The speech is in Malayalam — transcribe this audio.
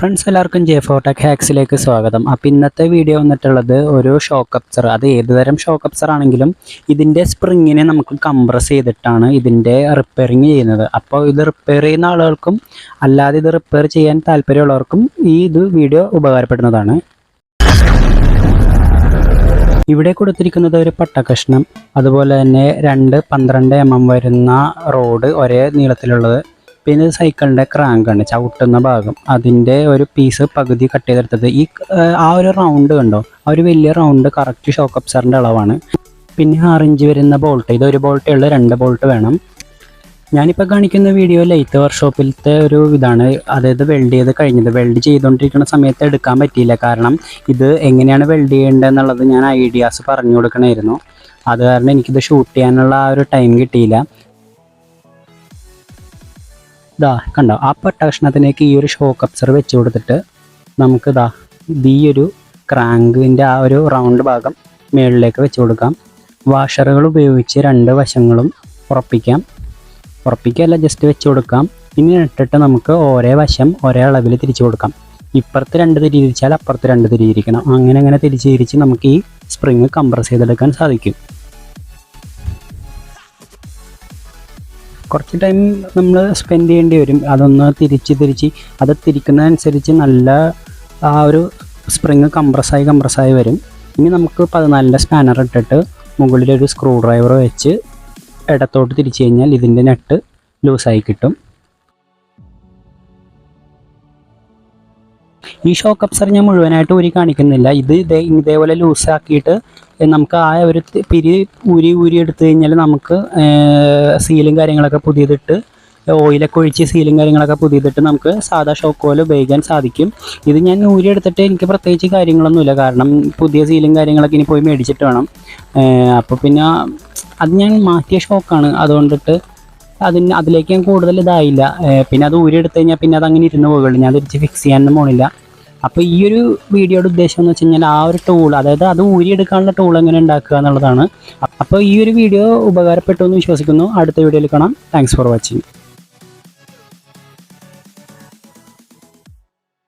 ഫ്രണ്ട്സ് എല്ലാവർക്കും ജെ ഫോട്ടക് ഹാക്സിലേക്ക് സ്വാഗതം. അപ്പോൾ ഇന്നത്തെ വീഡിയോ വന്നിട്ടുള്ളത് ഒരു ഷോക്ക് അപ്സർ അത് ഏതുതരം ഷോക്ക് അപ്സർ ആണെങ്കിലും ഇതിന്റെ സ്പ്രിങ്ങിനെ നമുക്ക് കംപ്രസ് ചെയ്തിട്ടാണ് ഇതിന്റെ റിപ്പയറിങ് ചെയ്യുന്നത്. അപ്പോൾ ഇത് റിപ്പയർ ചെയ്യുന്ന ആളുകൾക്കും അല്ലാതെ ഇത് റിപ്പയർ ചെയ്യാൻ താല്പര്യമുള്ളവർക്കും ഈ ഇത് വീഡിയോ ഉപകാരപ്പെടുന്നതാണ്. ഇവിടെ കൊടുത്തിരിക്കുന്നത് ഒരു പട്ടകഷ്ണം അതുപോലെ തന്നെ രണ്ട് പന്ത്രണ്ട് എം എം വരുന്ന റോഡ് ഒരേ നീളത്തിലുള്ളത്. പിന്നെ സൈക്കിളിന്റെ ക്രാങ്കാണ് ചവിട്ടുന്ന ഭാഗം. അതിന്റെ ഒരു പീസ് പകുതി കട്ട് ചെയ്തെടുത്തത്. ഈ ആ ഒരു റൗണ്ട് കണ്ടോ? ആ ഒരു വലിയ റൗണ്ട് കറക്റ്റ് ഷോക്ക് അപ്സറിന്റെ അളവാണ്. പിന്നെ ആറ് ഇഞ്ച് വരുന്ന ബോൾട്ട് ഇത് ഒരു ബോൾട്ടേ ഉള്ളൂ രണ്ട് ബോൾട്ട് വേണം. ഞാനിപ്പോൾ കാണിക്കുന്ന വീഡിയോ ലൈറ്റ് വർക്ക്ഷോപ്പിലത്തെ ഒരു ഇതാണ്. അതായത് വെൽഡ് ചെയ്ത് കഴിഞ്ഞത്. വെൽഡ് ചെയ്തുകൊണ്ടിരിക്കുന്ന സമയത്ത് എടുക്കാൻ പറ്റിയില്ല. കാരണം ഇത് എങ്ങനെയാണ് വെൽഡ് ചെയ്യേണ്ടതെന്നുള്ളത് ഞാൻ ഐഡിയാസ് പറഞ്ഞു കൊടുക്കണമായിരുന്നു അത് കാരണം എനിക്കിത് ഷൂട്ട് ചെയ്യാനുള്ള ആ ഒരു ടൈം കിട്ടിയില്ല. ഇതാ കണ്ടോ? ആ പട്ടകഷ്ണത്തിലേക്ക് ഈ ഒരു ഷോക്ക് അബ്സർ വെച്ച് കൊടുത്തിട്ട് നമുക്ക് ഇത് ഈ ഒരു ക്രാങ്കിന്റെ ആ ഒരു റൗണ്ട് ഭാഗം മുകളിലേക്ക് വെച്ച് കൊടുക്കാം. വാഷറുകൾ ഉപയോഗിച്ച് രണ്ട് വശങ്ങളും ഉറപ്പിക്കാം. ഉറപ്പിക്കുകയല്ല ജസ്റ്റ് വെച്ച് കൊടുക്കാം. ഇനി ഇട്ടിട്ട് നമുക്ക് ഒരേ വശം ഒരേ അളവിൽ തിരിച്ചു കൊടുക്കാം. ഇപ്പുറത്ത് രണ്ട് തിരിയിരിച്ചാൽ അപ്പുറത്ത് രണ്ട് തിരിയിരിക്കണം അങ്ങനെ അങ്ങനെ തിരിച്ച് തിരിച്ച് നമുക്ക് ഈ സ്പ്രിങ് കംപ്രസ് ചെയ്തെടുക്കാൻ സാധിക്കും. കുറച്ച് ടൈം നമ്മൾ സ്പെൻഡ് ചെയ്യേണ്ടി വരും. അതൊന്ന് തിരിച്ച് തിരിച്ച് അത് തിരിക്കുന്നതനുസരിച്ച് നല്ല ആ ഒരു സ്പ്രിങ് കംപ്രസ്സായി കംപ്രസ്സായി വരും. ഇനി നമുക്ക് പതിനാലിന്റെ സ്പാനർ ഇട്ടിട്ട് മുകളിലൊരു സ്ക്രൂ ഡ്രൈവർ വെച്ച് ഇടത്തോട്ട് തിരിച്ചു കഴിഞ്ഞാൽ ഇതിന്റെ നെട്ട് ലൂസായി കിട്ടും. ഈ ഷോ അപ്സർ ഞാൻ മുഴുവനായിട്ട് ഊരി കാണിക്കുന്നില്ല. ഇത് ഇതേ ഇതേപോലെ ലൂസാക്കിയിട്ട് നമുക്ക് ആ ഒരു പിരി ഊരി ഊരി എടുത്തു കഴിഞ്ഞാൽ നമുക്ക് സീലും കാര്യങ്ങളൊക്കെ പുതിയതിട്ട് ഓയിലൊക്കെ ഒഴിച്ച് സീലും കാര്യങ്ങളൊക്കെ പുതിയതിട്ട് നമുക്ക് സാധാ ഷോക്ക് പോലെ ഉപയോഗിക്കാൻ സാധിക്കും. ഇത് ഞാൻ ഊരി എടുത്തിട്ട് എനിക്ക് പ്രത്യേകിച്ച് കാര്യങ്ങളൊന്നുമില്ല. കാരണം പുതിയ സീലും കാര്യങ്ങളൊക്കെ ഇനി പോയി മേടിച്ചിട്ട് വേണം. അപ്പോൾ പിന്നെ അത് ഞാൻ മാറ്റിയ ഷോക്കാണ് അതുകൊണ്ടിട്ട് അതിന് അതിലേക്ക് ഞാൻ കൂടുതൽ ഇതായില്ല. പിന്നെ അത് ഊരി എടുത്തു കഴിഞ്ഞാൽ പിന്നെ അത് അങ്ങനെ ഇരുന്ന് പോകുള്ളൂ ഞാൻ തിരിച്ച് ഫിക്സ് ചെയ്യാനൊന്നും പോണില്ല. അപ്പോൾ ഈ ഒരു വീഡിയോയുടെ ഉദ്ദേശം എന്ന് വെച്ച് കഴിഞ്ഞാൽ ആ ഒരു ടൂൾ അതായത് അത് ഊരിയെടുക്കാനുള്ള ടൂൾ എങ്ങനെ ഉണ്ടാക്കുക എന്നുള്ളതാണ്. അപ്പോൾ ഈ ഒരു വീഡിയോ ഉപകാരപ്പെട്ടു എന്ന് വിശ്വസിക്കുന്നു. അടുത്ത വീഡിയോയിൽ കാണാം. Thanks for watching